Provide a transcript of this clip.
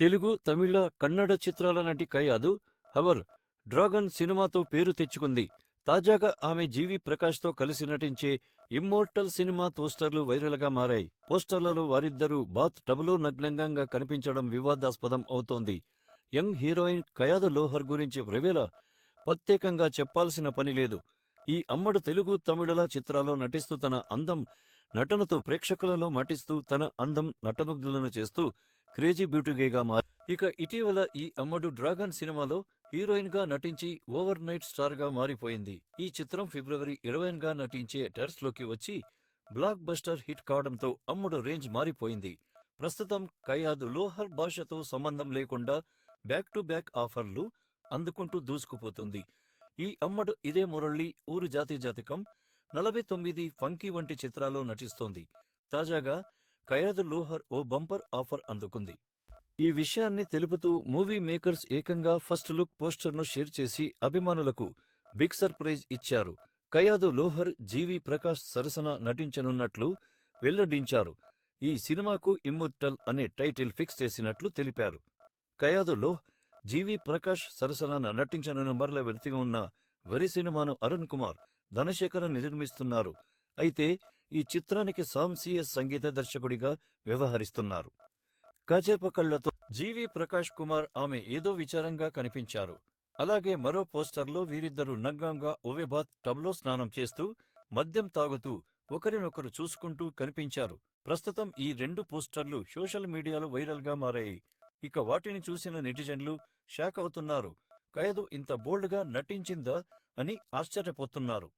తెలుగు తమిళ కన్నడ చిత్రాల నటి Kayadu hour dragon సినిమాతో పేరు తెచ్చుకుంది. తాజాగా ఆమె జీవి ప్రకాష్తో కలిసి నటించే ఇమ్మోర్టల్ సినిమా పోస్టర్లు వైరల్గా మారాయి. పోస్టర్లలో వారిద్దరూ బాత్ టబులో నగ్నంగా కనిపించడం వివాదాస్పదం అవుతోంది. యంగ్ హీరోయిన్ కయాదు లోహర్ గురించి ప్రవేళ ప్రత్యేకంగా చెప్పాల్సిన పని లేదు. ఈ అమ్మడు తెలుగు తమిళల చిత్రాల్లో నటిస్తూ తన అందం నటనతో ప్రేక్షకులలో మటిస్తూ తన అందం నటనుగ్ధులను చేస్తూ క్రేజీ బ్యూటీగా మారి ఇక ఇటీవల ఈ అమ్మడు డ్రాగన్ సినిమాలో హీరోయిన్గా నటించి ఓవర్ నైట్ స్టార్గా మారిపోయింది. ఈ చిత్రం ఫిబ్రవరి ఇరవై గా నటించే టెర్స్లోకి వచ్చి బ్లాక్ బస్టర్ హిట్ కావడంతో అమ్ముడు రేంజ్ మారిపోయింది. ప్రస్తుతం కయాదు లోహర్ భాషతో సంబంధం లేకుండా బ్యాక్ టు బ్యాక్ ఆఫర్లు అందుకుంటూ దూసుకుపోతుంది. ఈ అమ్మడు ఇదే మురళి ఊరు జాతి జాతకం నలభై తొమ్మిది ఫంకీ వంటి చిత్రాల్లో నటిస్తోంది. తాజాగా కయాదు లోహర్ ఓ బంపర్ ఆఫర్ అందుకుంది. ఈ విషయాన్ని తెలుపుతూ మూవీ మేకర్స్ ఏకంగా ఫస్ట్ లుక్ పోస్టర్ను షేర్ చేసి అభిమానులకు బిగ్ సర్ప్రైజ్ ఇచ్చారు. కయాదు లోహర్ జీవి ప్రకాష్ సరసన నటించనున్నట్లు వెల్లడించారు. ఈ సినిమాకు ఇమ్మోర్టల్ అనే టైటిల్ ఫిక్స్ చేసినట్లు తెలిపారు. కయాదు లోహ్ జీవి ప్రకాష్ సరసన నటించనున్న మరల వ్యక్తిగా ఉన్న వరి సినిమాను అరుణ్ కుమార్ ధనశేఖరన్ నిర్మిస్తున్నారు. అయితే ఈ చిత్రానికి సామ్ సిఎస్ సంగీత దర్శకుడిగా వ్యవహరిస్తున్నారు. కాచేప కళ్ళతో జీవి ప్రకాష్ కుమార్ ఆమె ఏదో విచారంగా కనిపించారు. అలాగే మరో పోస్టర్లో వీరిద్దరూ నగ్నంగా ఓవెబాత్ టబ్లో స్నానం చేస్తూ మద్యం తాగుతూ ఒకరినొకరు చూసుకుంటూ కనిపించారు. ప్రస్తుతం ఈ రెండు పోస్టర్లు సోషల్ మీడియాలో వైరల్గా మారాయి. ఇక వాటిని చూసిన నెటిజన్లు షాక్ అవుతున్నారు. ఖైదు ఇంత బోల్డ్గా నటించిందా అని ఆశ్చర్యపోతున్నారు.